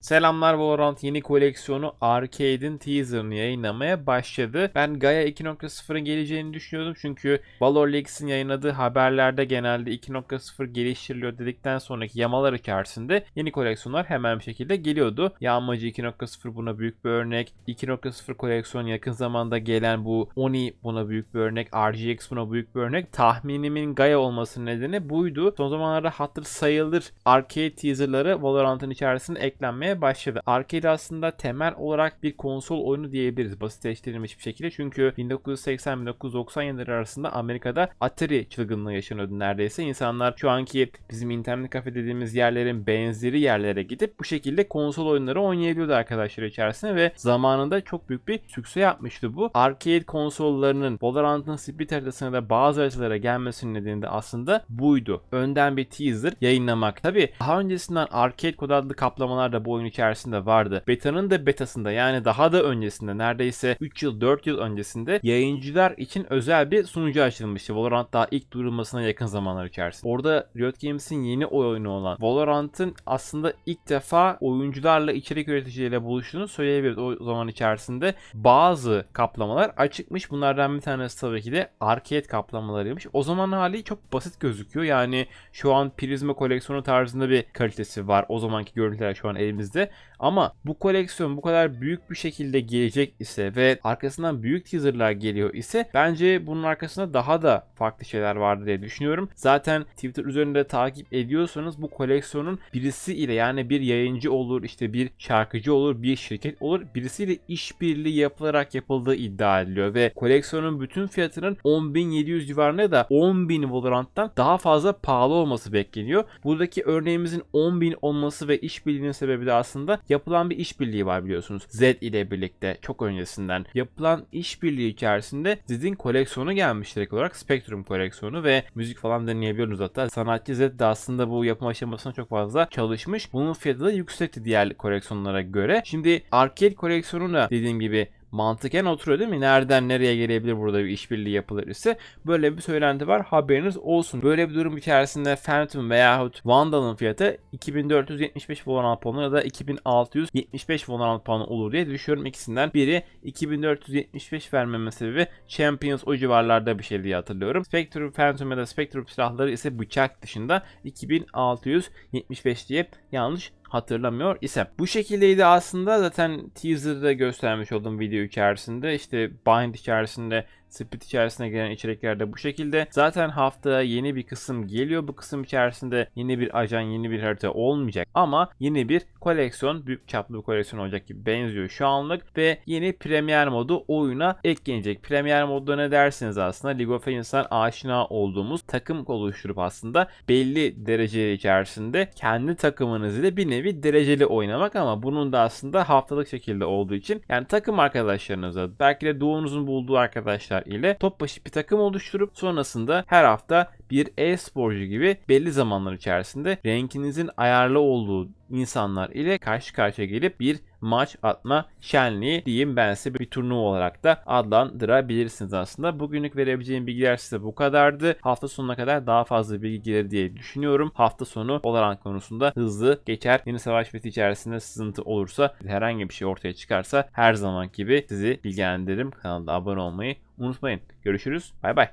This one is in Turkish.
Selamlar Valorant yeni koleksiyonu Arcade'in teaserını yayınlamaya başladı. Ben Gaia 2.0'ın geleceğini düşünüyordum çünkü Valor Leagues'in yayınladığı haberlerde genelde 2.0 geliştiriliyor dedikten sonraki yamalar içerisinde yeni koleksiyonlar hemen bir şekilde geliyordu. Yağmacı 2.0 buna büyük bir örnek. 2.0 koleksiyon yakın zamanda gelen bu Oni buna büyük bir örnek. RGX buna büyük bir örnek. Tahminimin Gaia olmasının nedeni buydu. Son zamanlarda hatır sayılır arcade teaserları Valorant'ın içerisine eklenmeye başladı. Arcade aslında temel olarak bir konsol oyunu diyebiliriz basitleştirilmiş bir şekilde. Çünkü 1980-1990 yılları arasında Amerika'da Atari çılgınlığı yaşanıyordu neredeyse. İnsanlar şu anki bizim internet kafe dediğimiz yerlerin benzeri yerlere gidip bu şekilde konsol oyunları oynayabiliyordu arkadaşlar içerisinde ve zamanında çok büyük bir sükse yapmıştı bu. Arcade konsollarının Valorant'ın split haritasına da bazı haritalara gelmesinin nedeni de aslında buydu. Önden bir teaser yayınlamak. Tabi daha öncesinden Arcade kod adlı kaplamalar da bu oyun içerisinde vardı. Beta'nın da betasında yani daha da öncesinde neredeyse 3 yıl 4 yıl öncesinde yayıncılar için özel bir sunucu açılmıştı. Valorant daha ilk duyurulmasına yakın zamanlar içerisinde. Orada Riot Games'in yeni oyunu olan Valorant'ın aslında ilk defa oyuncularla içerik üreticileriyle buluştuğunu söyleyebiliriz. O zaman içerisinde bazı kaplamalar açıkmış. Bunlardan bir tanesi tabii ki de arcade kaplamalarıymış. O zaman hali çok basit gözüküyor. Yani şu an Prisma koleksiyonu tarzında bir kalitesi var. O zamanki görüntüler şu an elimizde. Ama bu koleksiyon bu kadar büyük bir şekilde gelecek ise ve arkasından büyük teaserlar geliyor ise bence bunun arkasında daha da farklı şeyler vardı diye düşünüyorum. Zaten Twitter üzerinde takip ediyorsanız bu koleksiyonun birisi ile yani bir yayıncı olur, işte bir şarkıcı olur, bir şirket olur. Birisiyle işbirliği yapılarak yapıldığı iddia ediliyor ve koleksiyonun bütün fiyatının 10.700 civarında da 10.000 Valorant'tan daha fazla pahalı olması bekleniyor. Buradaki örneğimizin 10.000 olması ve işbirliğinin sebebi de aslında yapılan bir işbirliği var biliyorsunuz. Z ile birlikte çok öncesinden yapılan işbirliği içerisinde Zed'in koleksiyonu gelmiş direkt olarak Spectrum koleksiyonu ve müzik falan dinleyebiliyoruz hatta. Sanatçı Z de aslında bu yapım aşamasına çok fazla çalışmış. Bunun fiyatı da yüksekti diğer koleksiyonlara göre. Şimdi arcade koleksiyonu da dediğim gibi mantıken oturuyor değil mi? Nereden nereye gelebilir burada bir işbirliği yapılır ise böyle bir söylenti var. Haberiniz olsun. Böyle bir durum içerisinde Phantom veyahut Vandal'ın fiyatı 2475 Valorant puanı ya da 2675 Valorant puanı olur diye düşünüyorum. İkisinden biri 2475 vermeme sebebi Champions o civarlarda bir şey diye hatırlıyorum. Spectre Phantom ya da Spectre silahları ise bıçak dışında 2675 diye yanlış hatırlamıyor isem. Bu şekildeydi aslında zaten teaser'da göstermiş olduğum video içerisinde işte bind içerisinde Split içerisine gelen içerikler de bu şekilde. Zaten haftaya yeni bir kısım geliyor. Bu kısım içerisinde yeni bir ajan, yeni bir harita olmayacak. Ama yeni bir koleksiyon, büyük çaplı bir koleksiyon olacak gibi benziyor şu anlık. Ve yeni Premier modu oyuna eklenecek. Premier modda ne dersiniz aslında League of Legends'tan aşina olduğumuz takım oluşturup aslında belli derece içerisinde kendi takımınız ile bir nevi dereceli oynamak ama bunun da aslında haftalık şekilde olduğu için yani takım arkadaşlarınızla belki de doğunuzun bulduğu arkadaşlar ile top başı bir takım oluşturup sonrasında her hafta bir e-sporcu gibi belli zamanlar içerisinde renkinizin ayarlı olduğu insanlar ile karşı karşıya gelip bir maç atma şenliği diyeyim ben size bir turnuva olarak da adlandırabilirsiniz aslında. Bugünlük verebileceğim bilgiler size bu kadardı. Hafta sonuna kadar daha fazla bilgi gelir diye düşünüyorum. Hafta sonu Valorant konusunda hızlı geçer. Yeni savaş fethi içerisinde sızıntı olursa herhangi bir şey ortaya çıkarsa her zaman gibi sizi bilgilendiririm. Kanalda abone olmayı unutmayın. Görüşürüz. Bay bay.